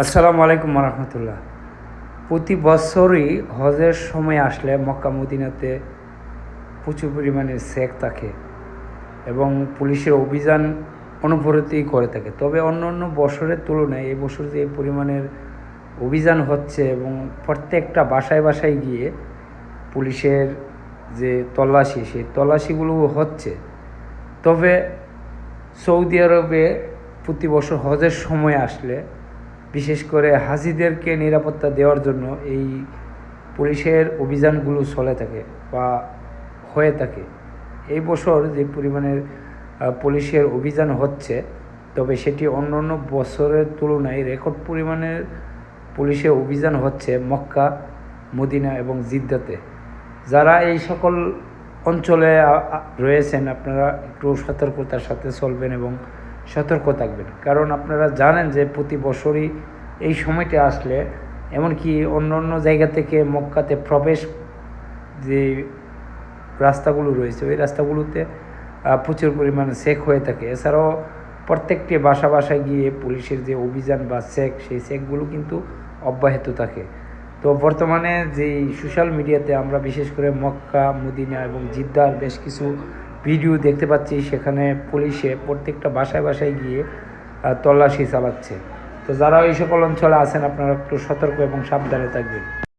আসসালামু আলাইকুম রহমতুল্লাহ প্রতি বছরই হজের সময় আসলে মক্কা, মদিনাতে প্রচুর পরিমাণে সেক থাকে এবং পুলিশের অভিযান অনুপরতি করে থাকে। তবে অন্য অন্য বছরের তুলনায় এই বছর যে পরিমাণের অভিযান হচ্ছে এবং প্রত্যেকটা বাসায় বাসায় গিয়ে পুলিশের যে তল্লাশি, সেই তল্লাশিগুলো হচ্ছে। তবে সৌদি আরবে প্রতি বছর হজের সময় আসলে বিশেষ করে হাজিদেরকে নিরাপত্তা দেওয়ার জন্য এই পুলিশের অভিযানগুলো চলে থাকে বা হয়ে থাকে। এই বছর যে পরিমাণের পুলিশের অভিযান হচ্ছে, তবে সেটি অন্য অন্য বছরের তুলনায় রেকর্ড পরিমাণের পুলিশের অভিযান হচ্ছে মক্কা, মদিনা এবং জিদ্দাতে। যারা এই সকল অঞ্চলে রয়েছেন, আপনারা একটু সতর্কতার সাথে চলবেন এবং সতর্ক থাকবেন। কারণ আপনারা জানেন যে প্রতি বছরই এই সময়টা আসলে এমনকি অন্য অন্য জায়গা থেকে মক্কাতে প্রবেশ যে রাস্তাগুলো রয়েছে, ওই রাস্তাগুলোতে প্রচুর পরিমাণে চেক হয়ে থাকে। এছাড়াও প্রত্যেকটি বাসা বাসায় গিয়ে পুলিশের যে অভিযান বা চেক সেই চেকগুলো কিন্তু অব্যাহত থাকে। তো বর্তমানে যেই সোশ্যাল মিডিয়াতে আমরা বিশেষ করে মক্কা, মদিনা এবং জিদ্দার বেশ কিছু ভিডিও দেখতে পাচ্ছি, সেখানে পুলিশে প্রত্যেকটা বাসায় বাসায় গিয়ে তল্লাশি চালাচ্ছে। তো যারা এই সকল অঞ্চলে আছেন, আপনারা একটু সতর্ক এবং সাবধানে থাকবেন।